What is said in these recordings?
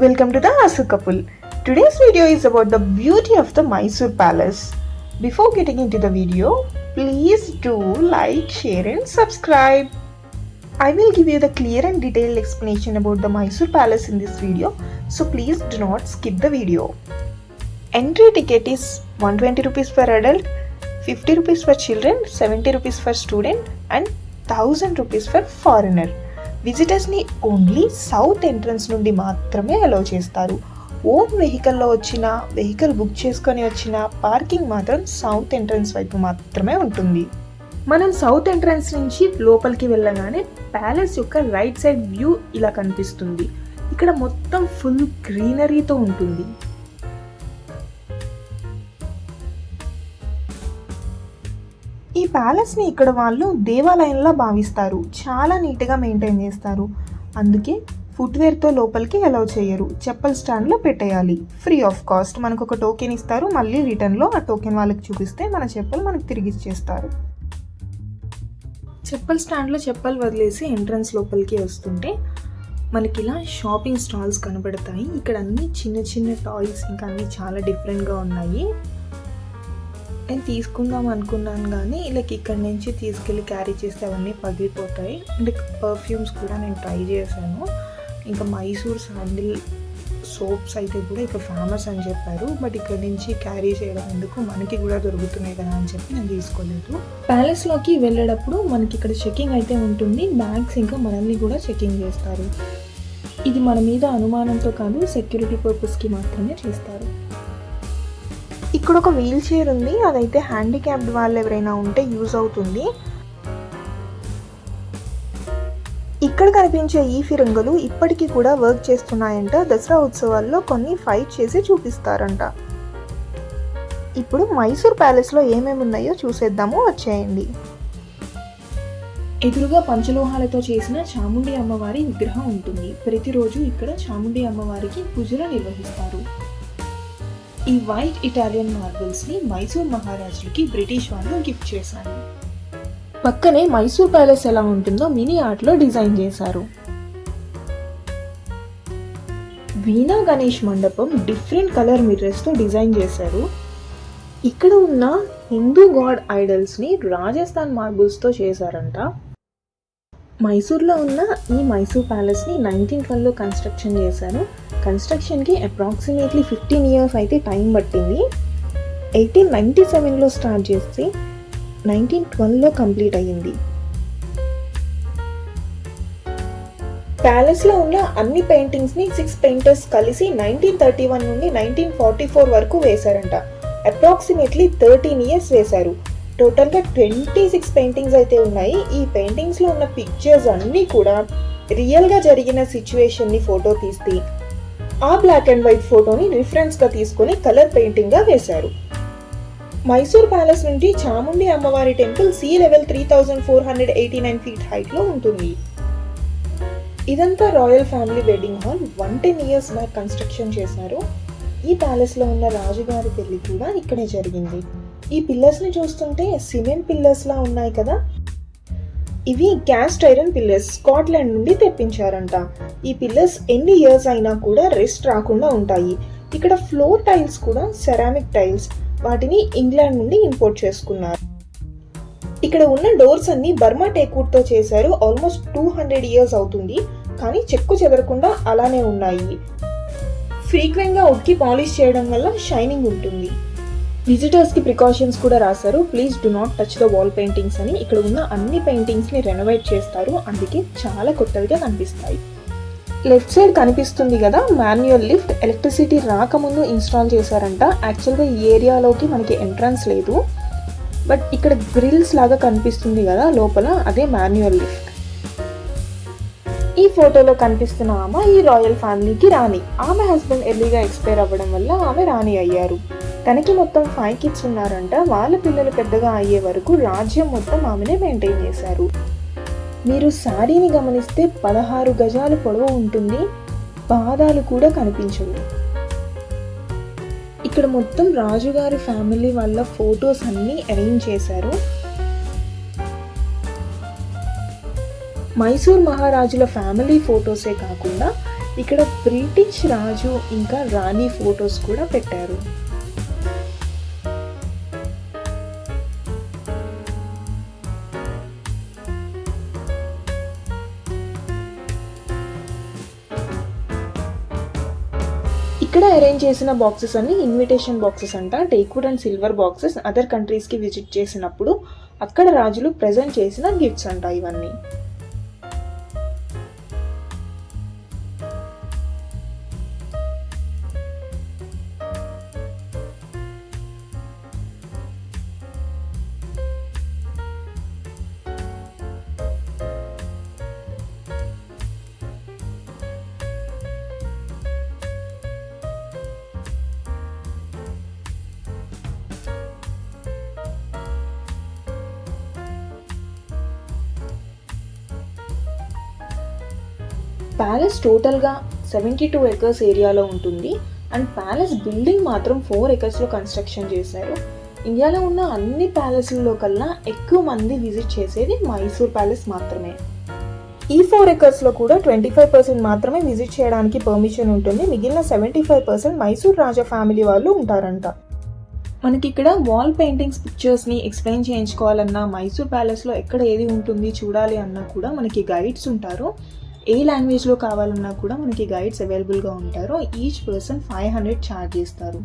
Welcome to the Asu couple. Today's video is about the beauty of the Mysore Palace. Before getting into the video, please do like, share, and subscribe. I will give you the clear and detailed explanation about the Mysore Palace in this video, so please do not skip the video. Entry ticket is 120 rupees per adult, 50 rupees for children, 70 rupees for student, and 1000 rupees for foreigner. విజిటర్స్ని only south entrance నుండి మాత్రమే allow చేస్తారు. Own వెహికల్లో వచ్చిన vehicle book చేసుకొని వచ్చిన parking మాత్రం south entrance వైపు మాత్రమే ఉంటుంది. మనం సౌత్ ఎంట్రన్స్ నుంచి లోపలికి వెళ్ళగానే ప్యాలెస్ యొక్క రైట్ సైడ్ వ్యూ ఇలా కనిపిస్తుంది. ఇక్కడ మొత్తం ఫుల్ గ్రీనరీతో ఉంటుంది. ప్యాలెస్ని ఇక్కడ వాళ్ళు దేవాలయంలా భావిస్తారు. చాలా నీట్గా మెయింటైన్ చేస్తారు. అందుకే ఫుట్వేర్తో లోపలికి అలౌ చేయరు. చెప్పల్ స్టాండ్లో పెట్టేయాలి. Free of cost. మనకు ఒక టోకెన్ ఇస్తారు. మళ్ళీ రిటర్న్లో ఆ టోకెన్ వాళ్ళకి చూపిస్తే మన చెప్పలు మనకు తిరిగి ఇచ్చేస్తారు. చెప్పల్ స్టాండ్లో చెప్పలు వదిలేసి ఎంట్రన్స్ లోపలికి వస్తుంటే మనకి ఇలా షాపింగ్ స్టాల్స్ కనబడతాయి. ఇక్కడ అన్ని చిన్న చిన్న టాయ్స్ ఇంకా అన్ని చాలా డిఫరెంట్గా ఉన్నాయి. నేను తీసుకుందాం అనుకున్నాను కానీ లైక్ ఇక్కడ నుంచి తీసుకెళ్ళి క్యారీ చేస్తే అవన్నీ పగిలిపోతాయి. అండ్ పర్ఫ్యూమ్స్ కూడా నేను ట్రై చేశాను. ఇంకా మైసూర్ శాండిల్ సోప్స్ అయితే కూడా ఇక్కడ ఫేమస్ అని చెప్పారు. బట్ ఇక్కడ నుంచి క్యారీ చేయడం ఎందుకు? మనకి కూడా దొరుకుతున్నాయి కదా అని చెప్పి నేను తీసుకోలేదు. ప్యాలెస్లోకి వెళ్ళేటప్పుడు మనకి ఇక్కడ చెకింగ్ అయితే ఉంటుంది. బ్యాగ్స్ ఇంకా మనల్ని కూడా చెకింగ్ చేస్తారు. ఇది మన మీద అనుమానంతో కాదు సెక్యూరిటీ పర్పస్కి మాత్రమే చేస్తారు. ఇక్కడ ఒక వీల్ చైర్ ఉంది. అదైతే హ్యాండిక్యాప్డ్ వాళ్ళు ఎవరైనా ఉంటే యూజ్ అవుతుంది. ఇక్కడ కనిపించే ఈ ఫిరంగులు ఇప్పటికీ కూడా వర్క్ చేస్తున్నాయంట. దసరా ఉత్సవాల్లో కొన్ని ఫైట్ చేసి చూపిస్తారంట. ఇప్పుడు మైసూర్ ప్యాలెస్లో ఏమేమి ఉన్నాయో చూసేద్దాము. వచ్చేయండి. ఎదురుగా పంచలోహాలతో చేసిన చాముండి అమ్మవారి విగ్రహం ఉంటుంది. ప్రతిరోజు ఇక్కడ చాముండి అమ్మవారికి పూజలు నిర్వహిస్తారు. ఈ వైట్ ఇటాలియన్ మార్బుల్స్ని మైసూర్ మహారాజులకి బ్రిటిష్ వాళ్ళు గిఫ్ట్ చేశారు. పక్కనే మైసూర్ ప్యాలెస్ ఎలా ఉంటుందో మినీ ఆర్ట్లో డిజైన్ చేశారు. వీణా గణేష్ మండపం డిఫరెంట్ కలర్ మిర్రర్స్తో డిజైన్ చేశారు. ఇక్కడ ఉన్న హిందూ గాడ్ ఐడల్స్ని రాజస్థాన్ మార్బుల్స్తో చేశారంట. మైసూర్లో ఉన్న ఈ మైసూర్ ప్యాలెస్ని నైన్టీన్ ట్వెల్వ్లో కన్స్ట్రక్షన్ చేశారు. కన్స్ట్రక్షన్కి అప్రాక్సిమేట్లీ ఫిఫ్టీన్ ఇయర్స్ అయితే టైం పట్టింది. ఎయిటీన్ నైంటీ సెవెన్లో స్టార్ట్ చేసి నైన్టీన్ ట్వెల్వ్లో కంప్లీట్ అయ్యింది. ప్యాలెస్లో ఉన్న అన్ని పెయింటింగ్స్ని సిక్స్ పెయింటర్స్ కలిసి నైన్టీన్ థర్టీ వన్ నుండి నైన్టీన్ ఫార్టీ ఫోర్ వరకు వేశారంట. అప్రాక్సిమేట్లీ థర్టీన్ ఇయర్స్ వేశారు. టోటల్గా ట్వంటీ సిక్స్ పెయింటింగ్స్ అయితే ఉన్నాయి. ఈ పెయింటింగ్స్లో ఉన్న పిక్చర్స్ అన్నీ కూడా రియల్గా జరిగిన సిచ్యువేషన్ని ఫోటో తీస్తే ఆ బ్లాక్ అండ్ వైట్ ఫోటోని రిఫరెన్స్గా తీసుకొని కలర్ పెయింటింగ్గా వేశారు. మైసూర్ ప్యాలెస్ నుండి చాముండి అమ్మవారి temple sea level three thousand four hundred eighty nine feet హైట్లో ఉంటుంది. ఇదంతా royal family wedding hall one ten years back construction చేశారు. ఈ ప్యాలెస్లో ఉన్న రాజుగారి పెళ్ళి కూడా ఇక్కడే జరిగింది. ఈ పిల్లర్స్ని చూస్తుంటే సిమెంట్ పిల్లర్స్లా ఉన్నాయి కదా. ఇవి క్యాస్ట్ ఐరన్ పిల్లర్స్ స్కాట్లాండ్ నుండి తెప్పించారంట. ఈ పిల్లర్స్ ఎన్ని ఇయర్స్ అయినా కూడా రెస్ట్ రాకుండా ఉంటాయి. ఇక్కడ ఫ్లోర్ టైల్స్ కూడా సెరామిక్ టైల్స్ వాటిని ఇంగ్లాండ్ నుండి ఇంపోర్ట్ చేసుకున్నారు. ఇక్కడ ఉన్న డోర్స్ అన్ని బర్మా టేక్వుడ్తో చేశారు. ఆల్మోస్ట్ టూ హండ్రెడ్ ఇయర్స్ అవుతుంది. కానీ చెక్కు చెదరకుండా అలానే ఉన్నాయి. ఫ్రీక్వెంట్గా ఉక్కి పాలిష్ చేయడం వల్ల షైనింగ్ ఉంటుంది. విజిటర్స్కి ప్రికాషన్స్ కూడా రాశారు. Please do not touch the wall paintings అని. ఇక్కడ ఉన్న అన్ని పెయింటింగ్స్ని రెనోవేట్ చేస్తారు. అందుకే చాలా కొత్తవిగా కనిపిస్తాయి. లెఫ్ట్ సైడ్ కనిపిస్తుంది కదా మాన్యువల్ లిఫ్ట్ ఎలక్ట్రిసిటీ రాకముందు ఇన్స్టాల్ చేశారంట. యాక్చువల్గా ఈ ఏరియాలోకి మనకి ఎంట్రన్స్ లేదు. బట్ ఇక్కడ గ్రిల్స్ లాగా కనిపిస్తుంది కదా లోపల అదే మాన్యువల్ లిఫ్ట్ ఈ ఫోటోలో కనిపిస్తున్న ఆమె ఈ రాయల్ ఫ్యామిలీకి రాణి. ఆమె హస్బెండ్ ఎర్లీగా ఎక్స్పైర్ అవ్వడం వల్ల ఆమె రాణి అయ్యారు. తనకి మొత్తం ఫైవ్ కిడ్స్ ఉన్నారంట. వాళ్ళ పిల్లలు పెద్దగా అయ్యే వరకు రాజ్యం మొత్తం ఆమెనే మెయింటైన్ చేశారు. మీరు శారీని గమనిస్తే పదహారు గజాలు పొడవు ఉంటుంది. పాదాలు కూడా కనిపించవు. ఇక్కడ మొత్తం రాజుగారి ఫ్యామిలీ వాళ్ళ ఫొటోస్ అన్నీ అరేంజ్ చేశారు. మైసూర్ మహారాజుల ఫ్యామిలీ ఫొటోసే కాకుండా ఇక్కడ బ్రిటిష్ రాజు ఇంకా రాణి ఫొటోస్ కూడా పెట్టారు. అరేంజ్ చేసిన బాక్సెస్ అన్ని ఇన్విటేషన్ బాక్సెస్ అంట. Teakwood and silver boxes other కంట్రీస్కి విజిట్ చేసినప్పుడు అక్కడ రాజులు ప్రజెంట్ చేసిన గిఫ్ట్స్ అంట ఇవన్నీ. ప్యాలెస్ టోటల్గా సెవెంటీ టూ ఎకర్స్ ఏరియాలో ఉంటుంది. అండ్ ప్యాలెస్ బిల్డింగ్ మాత్రం ఫోర్ ఎకర్స్లో కన్స్ట్రక్షన్ చేశారు. ఇండియాలో ఉన్న అన్ని ప్యాలెస్లలో కల్లా ఎక్కువ మంది విజిట్ చేసేది మైసూర్ ప్యాలెస్ మాత్రమే. ఈ ఫోర్ ఎకర్స్లో కూడా ట్వంటీ ఫైవ్ పర్సెంట్ మాత్రమే విజిట్ చేయడానికి పర్మిషన్ ఉంటుంది. మిగిలిన seventy five percent Mysore Raja family వాళ్ళు ఉంటారంట. మనకి ఇక్కడ వాల్ పెయింటింగ్స్ పిక్చర్స్ని ఎక్స్ప్లెయిన్ చేయించుకోవాలన్నా మైసూర్ ప్యాలెస్లో ఎక్కడ ఏది ఉంటుంది చూడాలి అన్నా కూడా మనకి గైడ్స్ ఉంటారు. ఏ లాంగ్వేజ్లో కావాలన్నా కూడా మనకి గైడ్స్ అవైలబుల్గా ఉంటారో each person five hundred charge చేస్తారు.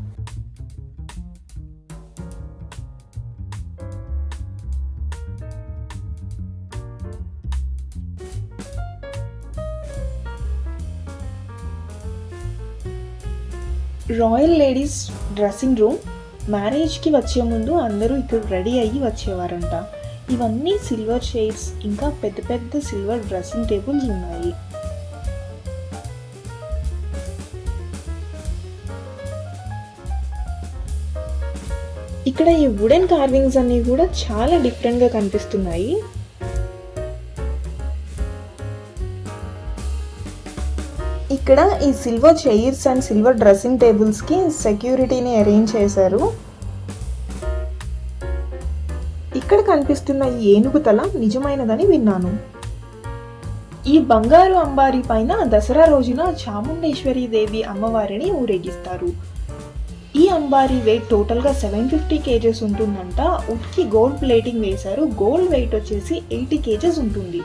రాయల్ లేడీస్ డ్రెస్సింగ్ రూమ్ మ్యారేజ్కి వచ్చే ముందు అందరూ ఇక్కడ రెడీ అయ్యి వచ్చేవారంట. ఇవన్నీ సిల్వర్ చైర్స్ ఇంకా పెద్ద పెద్ద సిల్వర్ డ్రెస్సింగ్ టేబుల్స్ ఉన్నాయి. ఇక్కడ ఈ వుడెన్ కార్వింగ్స్ అన్ని కూడా చాలా డిఫరెంట్గా కనిపిస్తున్నాయి. ఇక్కడ ఈ silver chairs and silver dressing టేబుల్స్కి సెక్యూరిటీని అరేంజ్ చేశారు. కనిపిస్తున్న ఈ ఏనుగు తల నిజమైనదని విన్నాను. ఈ బంగారు అంబారి పైన దసరా రోజున చాముండేశ్వరి దేవి అమ్మవారిని ఊరేగిస్తారు. ఈ అంబారి వెయిట్ టోటల్గా సెవెన్ ఫిఫ్టీ కేజెస్ ఉంటుందంట. ఉట్కి గోల్డ్ ప్లేటింగ్ వేశారు. గోల్డ్ వెయిట్ వచ్చేసి ఎయిటీ కేజెస్ ఉంటుంది.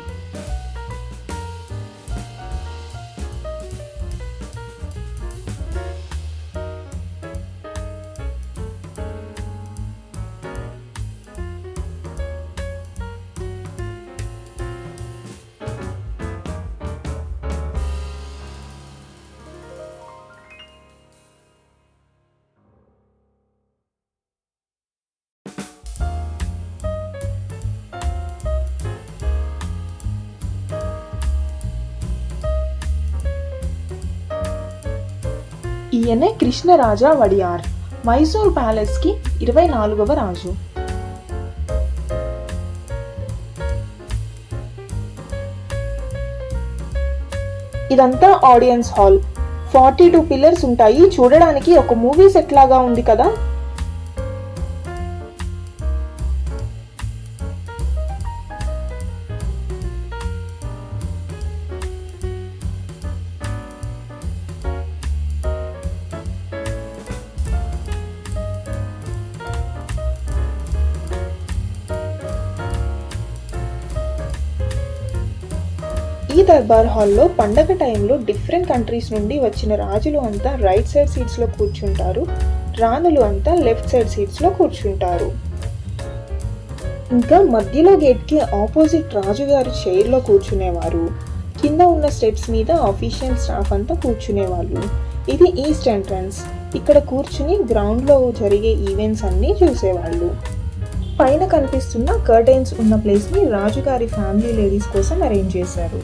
ఈయనే కృష్ణరాజా వడియార్. మైసూర్ ప్యాలెస్కి ఇరవై నాలుగవ రాజు. ఇదంతా audience hall. Forty two pillars ఉంటాయి. చూడడానికి ఒక మూవీ సెట్ లాగా ఉంది కదా? ఈ దర్బార్ హాల్లో పండగ టైంలో డిఫరెంట్ కంట్రీస్ నుండి వచ్చిన రాజులు అంతా రైట్ సైడ్ సీట్స్లో కూర్చుంటారు. రాణులు అంతా లెఫ్ట్ సైడ్ సీట్స్లో కూర్చుంటారు. ఇంకా మధ్యలో గేట్కి ఆపోజిట్ రాజుగారి చైర్లో కూర్చునేవారు. కింద ఉన్న స్టెప్స్ మీద ఆఫీషియల్ స్టాఫ్ అంతా కూర్చునేవాళ్ళు. ఇది ఈస్ట్ ఎంట్రన్స్ ఇక్కడ కూర్చుని గ్రౌండ్లో జరిగే ఈవెంట్స్ అన్నీ చూసేవాళ్ళు. పైన కనిపిస్తున్న కర్టైన్స్ ఉన్న ప్లేస్ని రాజుగారి ఫ్యామిలీ లేడీస్ కోసం అరేంజ్ చేశారు.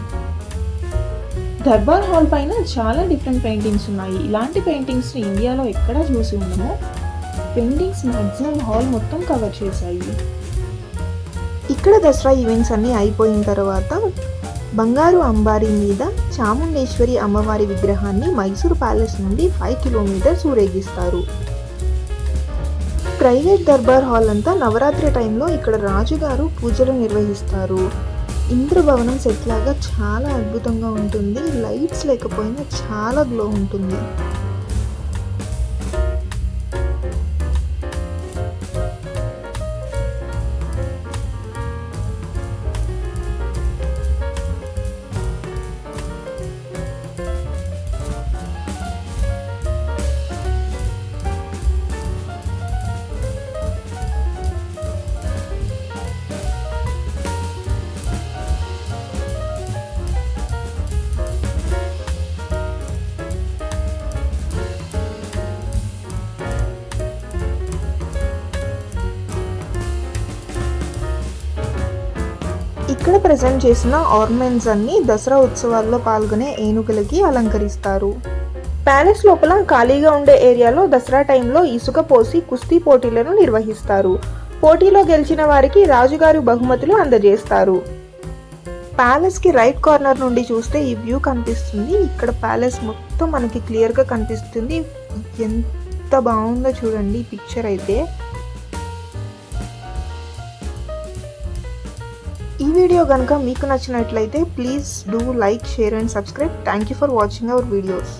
దర్బార్ హాల్ పైన చాలా డిఫరెంట్ పెయింటింగ్స్ ఉన్నాయి. ఇలాంటి పెయింటింగ్స్ని ఇండియాలో ఎక్కడా చూసి ఉండము? పెయింటింగ్స్ మ్యాక్సిమం హాల్ మొత్తం కవర్ చేశాయి. ఇక్కడ దసరా ఈవెంట్స్ అన్నీ అయిపోయిన తర్వాత బంగారు అంబారి మీద చాముండేశ్వరి అమ్మవారి విగ్రహాన్ని మైసూర్ ప్యాలెస్ నుండి ఫైవ్ కిలోమీటర్స్ ఊరేగిస్తారు. ప్రైవేట్ దర్బార్ హాల్ అంతా నవరాత్రి టైంలో ఇక్కడ రాజుగారు పూజలు నిర్వహిస్తారు. ఇంద్రభవనం సెట్ లాగా చాలా అద్భుతంగా ఉంటుంది. లైట్స్ లేకపోయినా చాలా గ్లో ఉంటుంది. ప్రజెంట్ చేసిన ఆర్నమెంట్స్ అన్ని దసరా ఉత్సవాల్లో పాల్గొనే ఏనుగులకి అలంకరిస్తారు. ప్యాలెస్ లోపల ఖాళీగా ఉండే ఏరియాలో దసరా టైంలో ఇసుక పోసి కుస్తీ పోటీలను నిర్వహిస్తారు. పోటీలో గెలిచిన వారికి రాజుగారు బహుమతులు అందజేస్తారు. ప్యాలెస్కి రైట్ కార్నర్ నుండి చూస్తే ఈ వ్యూ కనిపిస్తుంది. ఇక్కడ ప్యాలెస్ మొత్తం మనకి క్లియర్గా కనిపిస్తుంది. ఎంత బాగుందో చూడండి పిక్చర్ అయితే. ఈ వీడియో కనుక మీకు నచ్చినట్లయితే please do like share and subscribe thank you for watching our videos